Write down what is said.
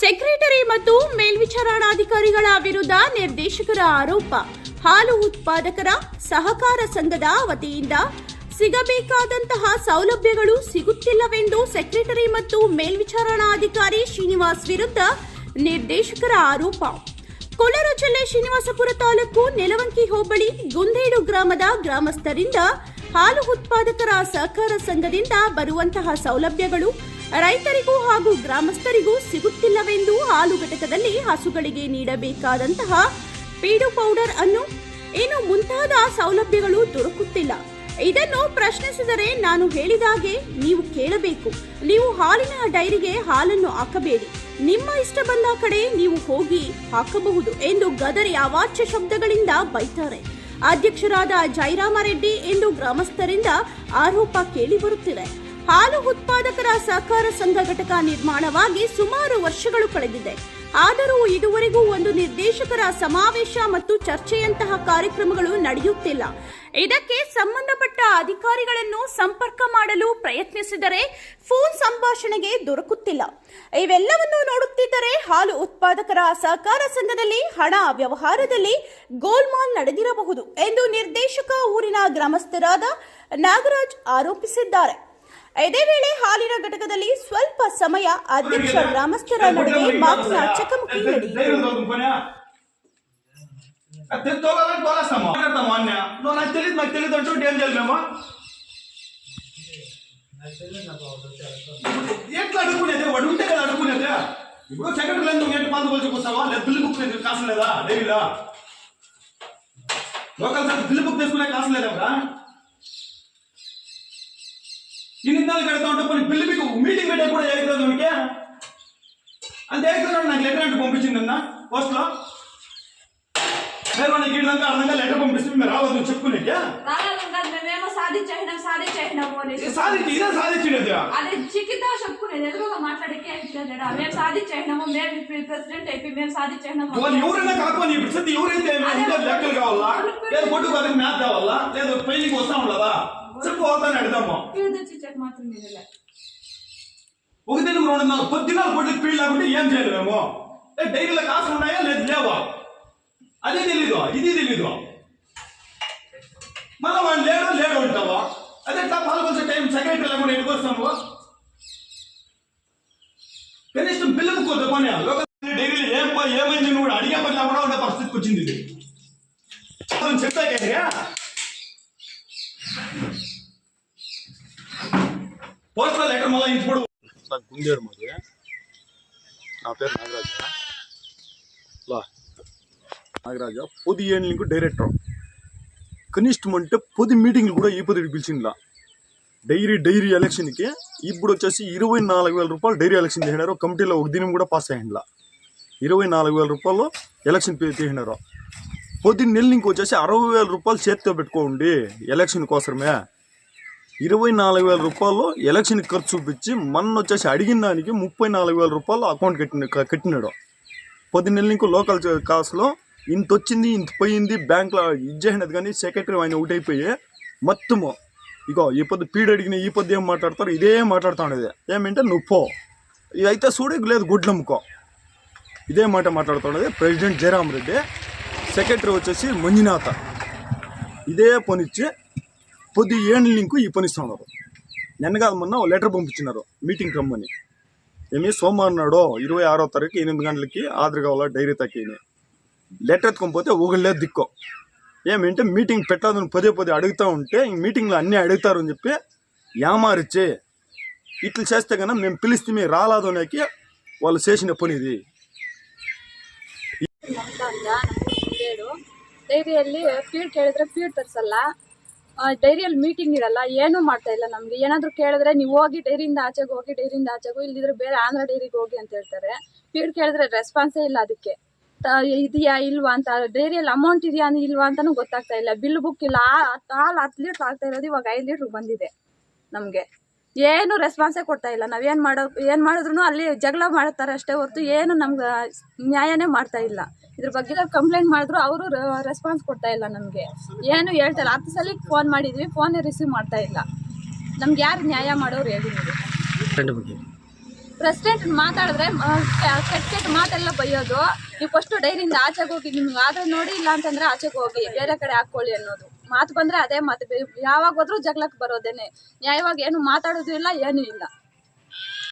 Secretary ಮತ್ತು ಮೇಲ್ವಿಚಾರಣಾಧಿಕಾರಿಗಳ ವಿರುದ್ಧ ನಿರ್ದೇಶಕರ ಆರೋಪ. ಹಾಲು ಉತ್ಪಾದಕರ ಸಹಕಾರ ಸಂಘದ ವತಿಯಿಂದ ಸಿಗಬೇಕಾದಂತಹ ಸೌಲಭ್ಯಗಳು ಸಿಗುತ್ತಿಲ್ಲವೆಂದು ಸೆಕ್ರೆಟರಿ ಮತ್ತು ಮೇಲ್ವಿಚಾರಣಾಧಿಕಾರಿ ಶ್ರೀನಿವಾಸ್ ವಿರುದ್ಧ ನಿರ್ದೇಶಕರ ಆರೋಪ. ಕೋಲಾರ ಜಿಲ್ಲೆ ಶ್ರೀನಿವಾಸಪುರ ತಾಲೂಕು ನೆಲವಂಕಿ ಹೋಬಳಿ ಗುಂದೇಡು ಗ್ರಾಮದ ಗ್ರಾಮಸ್ಥರಿಂದ ಹಾಲು ಉತ್ಪಾದಕರ ಸಹಕಾರ ಸಂಘದಿಂದ ಬರುವಂತಹ ಸೌಲಭ್ಯಗಳು ರೈತರಿಗೂ ಹಾಗೂ ಗ್ರಾಮಸ್ಥರಿಗೂ ಸಿಗುತ್ತಿಲ್ಲವೆಂದು ಹಾಲು ಘಟಕದಲ್ಲಿ ಹಸುಗಳಿಗೆ ನೀಡಬೇಕಾದಂತಹ ಪೀಡು ಪೌಡರ್ ಅನ್ನು ಇನ್ನು ಮುಂತಾದ ಸೌಲಭ್ಯಗಳು ದೊರಕುತ್ತಿಲ್ಲ. ಇದನ್ನು ಪ್ರಶ್ನಿಸಿದರೆ ನಾನು ಹೇಳಿದಾಗೆ ನೀವು ಕೇಳಬೇಕು. ನೀವು ಹಾಲಿನ ಡೈರಿಗೆ ಹಾಲನ್ನು ಹಾಕಬೇಡಿ. ನಿಮ್ಮ ಇಷ್ಟ ಬಂದ ಕಡೆ ನೀವು ಹೋಗಿ ಹಾಕಬಹುದು ಎಂದು ಗದರಿ ಅವಾಚ್ಯ ಶಬ್ದಗಳಿಂದ ಬೈತಾರೆ. ಅಧ್ಯಕ್ಷರಾದ ಜೈರಾಮ ರೆಡ್ಡಿ ಎಂದು ಗ್ರಾಮಸ್ಥರಿಂದ ಆರೋಪ ಕೇಳಿ ಬರುತ್ತಿದೆ ಹಾಲು ಉತ್ಪಾದಕರ ಸಹಕಾರ ಸಂಘ ಘಟಕ ನಿರ್ಮಾಣವಾಗಿ ಸುಮಾರು ವರ್ಷಗಳು ಕಳೆದಿದೆ. ಆದರೂ ಇದುವರೆಗೂ ಒಂದು ನಿರ್ದೇಶಕರ ಸಮಾವೇಶ ಮತ್ತು ಚರ್ಚೆಯಂತಹ ಕಾರ್ಯಕ್ರಮಗಳು ನಡೆಯುತ್ತಿಲ್ಲ. ಇದಕ್ಕೆ ಸಂಬಂಧಪಟ್ಟ ಅಧಿಕಾರಿಗಳನ್ನು ಸಂಪರ್ಕ ಮಾಡಲು ಪ್ರಯತ್ನಿಸಿದರೆ ಫೋನ್ ಸಂಭಾಷಣೆಗೆ ದೊರಕುತ್ತಿಲ್ಲ. ಇವೆಲ್ಲವನ್ನೂ ನೋಡುತ್ತಿದ್ದರೆ ಹಾಲು ಉತ್ಪಾದಕರ ಸಹಕಾರ ಸಂಘದಲ್ಲಿ ಹಣ ವ್ಯವಹಾರದಲ್ಲಿ ಗೋಲ್ಮಾಲ್ ನಡೆದಿರಬಹುದು ಎಂದು ನಿರ್ದೇಶಕ ಊರಿನ ಗ್ರಾಮಸ್ಥರಾದ ನಾಗರಾಜ್ ಆರೋಪಿಸಿದ್ದಾರೆ ಇದೇ ವೇಳೆ ಹಾಲಿನ ಘಟಕದಲ್ಲಿ ಸ್ವಲ್ಪ ಸಮಯ ಅಧ್ಯಕ್ಷ ಗ್ರಾಮಸ್ಥರ ನಡುವೆ ಮಾತಿನ ಚಕಮಕಿ ನಡೆಯಿತು తోగాలని తోలేస్తాము మాట్లాడతాము అన్న నువ్వు నాకు తెలియదు నాకు తెలియదు అంటూ ఏం చేయాలి మేము ఎట్లా అడుక్కునేది వాడు ఉంటే కదా అడుక్కునేది ఇప్పుడు సెక్రటరీ ఎందుకు ఏంటి పాలు కొలిచి వస్తావా లేదు బిల్లు బుక్ కాసు లేదా డైరీలో లోకల్ సార్ బిల్లు బుక్ చేసుకునే కాసు లేదా ఇన్ని నెలలు కడతా ఉంటే కొన్ని బిల్లు మీకు మీటింగ్ పెట్టే కూడా ఏగుతుంది మీకు అంతే ఏగుతున్నాడు నాకు లెటర్ అంటే పంపించింది అన్న పోస్ట్లో మీరు ఇళ్ళంతా అర్థంగా లెటర్ పంపిస్తే రావద్దు చెప్పుకునేట్యా రాలేదు కాదు మేమేమో సాధించేసినాం సాధించేసినాము అనేసి సాధించి ఇదే సాధించినది అది చిక్కితే చెప్పుకునేది ఎదురుగా మాట్లాడికి ఏంటంటే మేము సాధించేసినాము మేము ప్రెసిడెంట్ అయిపోయి మేము సాధించేసినాము వాళ్ళు ఎవరైనా కాకపోతే ఇప్పుడు సత్తి ఎవరైతే లెక్కలు కావాలా? లేదు కొట్టు కాదు మ్యాథ్ కావాలా? లేదు పెళ్ళికి వస్తా ఉండదా చెప్పు అవుతాను అడుగుతాము మాత్రం ఒక దినం రెండు పొద్దున కొట్టి ఫీల్డ్ లేకుంటే ఏం చేయాలి మేము ఏ డైరీలో కాసు ఉన్నాయా? లేదు లేవా? అది తెలీదు ఇది తెలీదు. మళ్ళీ వాడు లేడు లేడు అంటావా? అదే ఎట్లా పాల్గొచ్చే టైం సెక్రటరీ లేకుండా ఎందుకు వస్తాము కనీసం పిల్లలు కొద్ది పని లోకల్ డైరీలో ఏం ఏమైంది నువ్వు కూడా అడిగే పని లేకుండా ఉండే పరిస్థితికి వచ్చింది ఇది. అతను చెప్తాకేంటిగా పోస్టల్ లెటర్ మళ్ళీ ఇప్పుడు సార్ గుండేడు మాది. నా పేరు నాగరాజు. లా. నాగరాజ పొది ఏళ్ళకు డైరెక్టర్? కనిష్టం అంటే పొది మీటింగ్లు కూడా ఈ పొదికి పిలిచిందిలా డైరీ డైరీ ఎలక్షన్కి ఇప్పుడు వచ్చేసి ఇరవై నాలుగు వేల రూపాయలు డైరీ ఎలక్షన్ చేసినారు. కమిటీలో ఒక దినం కూడా పాస్ అయ్యిందిలా ఇరవై నాలుగు వేల రూపాయలు ఎలక్షన్ పే చేసినారు. పొద్దున్న నెలకి వచ్చేసి అరవై వేల రూపాయలు చేతితో పెట్టుకోండి ఎలక్షన్ కోసమే ఇరవై నాలుగు వేల రూపాయలు ఎలక్షన్ ఖర్చు చూపించి మొన్న వచ్చేసి అడిగిన దానికి ముప్పై నాలుగు వేల రూపాయలు అకౌంట్ కట్టిన కట్టినాడు. పది నెలల ఇంకో లోకల్ కాస్ట్లో ఇంత వచ్చింది ఇంత పోయింది బ్యాంక్లో ఇది చేసినది కానీ సెక్రటరీ ఆయన ఒకటైపోయి మొత్తము. ఇగో ఈ పొద్దు పీడ అడిగిన ఈ పొద్దు ఏం మాట్లాడతారు ఇదే మాట్లాడుతూ ఉండేది. ఏమంటే నువ్వు పో. ఇది అయితే చూడు లేదు గుడ్లమ్ముకో ఇదే మాట మాట్లాడుతుండేది ప్రెసిడెంట్ జయరామ్ రెడ్డి. సెక్రటరీ వచ్చేసి మంజునాథ. ఇదే పనిచ్చి పొద్దు ఏళ్ళ లింకు ఈ పని ఇస్తున్నారు నిన్న కాదు మొన్న లెటర్ పంపించినారు మీటింగ్ రమ్మని. ఏమి సోమవారం నాడు ఇరవై ఆరో తారీఖు ఎనిమిది గంటలకి ఆధార్ కావాలా డైరీ తక్కిని లెటర్ ఎత్తుకొని పోతే ఒకళ్ళే దిక్కో ఏమంటే మీటింగ్ పెట్టాలని పదే పదే అడుగుతూ ఉంటే ఈ మీటింగ్లో అన్నీ అడుగుతారు అని చెప్పి యామారిచ్చి ఇట్లా చేస్తే కన్నా మేము పిలిస్తే మీరు రాలేదు అనేకి వాళ్ళు చేసిన పని ఇది ಮಮತಾ ಅಂತ ನಮ್ಮೂರು ಮುಂದೇಡು ಡೈರಿಯಲ್ಲಿ ಫೀಡ್ ಕೇಳಿದ್ರೆ ಫೀಡ್ ತರಿಸಲ್ಲ ಡೈರಿಯಲ್ಲಿ ಮೀಟಿಂಗ್ ಇರಲ್ಲ ಏನೂ ಮಾಡ್ತಾ ಇಲ್ಲ ನಮಗೆ ಏನಾದರೂ ಕೇಳಿದ್ರೆ ನೀವು ಹೋಗಿ ಡೈರಿಯಿಂದ ಆಚೆಗೆ ಹೋಗಿ ಡೈರಿಯಿಂದ ಆಚೆಗೆ ಇಲ್ಲಿದ್ರೆ ಬೇರೆ ಆಂಧ್ರ ಡೈರಿಗೆ ಹೋಗಿ ಅಂತ ಹೇಳ್ತಾರೆ ಫೀಡ್ ಕೇಳಿದ್ರೆ ರೆಸ್ಪಾನ್ಸೇ ಇಲ್ಲ ಅದಕ್ಕೆ ತ- ಇದೆಯಾ ಇಲ್ವಾ ಅಂತ ಡೈರಿಯಲ್ಲಿ ಅಮೌಂಟ್ ಇದೆಯಾ ಇಲ್ವಾ ಅಂತಾನೂ ಗೊತ್ತಾಗ್ತಾ ಇಲ್ಲ. ಬಿಲ್ ಬುಕ್ ಇಲ್ಲ ಹಾಲು ಹತ್ತು ಲೀಟ್ರ್ ಆಗ್ತಾ ಇರೋದು, ಇವಾಗ ಐದು ಲೀಟ್ರ್ ಬಂದಿದೆ ನಮಗೆ. ಏನು ರೆಸ್ಪಾನ್ಸೇ ಕೊಡ್ತಾ ಇಲ್ಲ. ನಾವೇನು ಮಾಡೋ, ಏನು ಮಾಡಿದ್ರು ಅಲ್ಲಿ ಜಗಳ ಮಾಡ್ತಾರೆ ಅಷ್ಟೇ ಹೊರತು ಏನು ನಮ್ಗೆ ನ್ಯಾಯನೇ ಮಾಡ್ತಾ ಇಲ್ಲ. ಇದ್ರ ಬಗ್ಗೆ ಕಂಪ್ಲೇಂಟ್ ಮಾಡಿದ್ರು, ಅವರು ರೆಸ್ಪಾನ್ಸ್ ಕೊಡ್ತಾ ಇಲ್ಲ ನಮಗೆ. ಏನು ಹೇಳ್ತಾ ಇಲ್ಲ. ಹತ್ತು ಸಲ ಫೋನ್ ಮಾಡಿದ್ವಿ ಫೋನೇ ರಿಸೀವ್ ಮಾಡ್ತಾ ಇಲ್ಲ. ನಮ್ಗೆ ಯಾರು ನ್ಯಾಯ ಮಾಡೋರು ಹೇಳಿ ಪ್ರೆಸಿಡೆಂಟ್ ಮಾತಾಡಿದ್ರೆ ಕೆಟ್ಟ ಕೆಟ್ಟ ಮಾತೆಲ್ಲ ಬೈಯೋದು ನೀವು ಫಸ್ಟ್ ಡೈರಿಯಿಂದ ಆಚೆಗೆ ಹೋಗಿ, ನಿಮ್ಗೆ ಆದ್ರೆ ನೋಡಿ ಇಲ್ಲ ಅಂತಂದ್ರೆ ಆಚೆಗೆ ಹೋಗಿ, ಬೇರೆ ಕಡೆ ಹಾಕೊಳ್ಳಿ ಅನ್ನೋದು. ಮಾತು ಬಂದ್ರೆ ಅದೇ ಮಾತು ಯಾವಾಗ ಹೋದ್ರೂ ಜಗಳಕ್ಕೆ ಬರೋದೇನೆ. ನ್ಯಾಯವಾಗಿ ಏನು ಮಾತಾಡೋದು ಇಲ್ಲ, ಏನೂ ಇಲ್ಲ.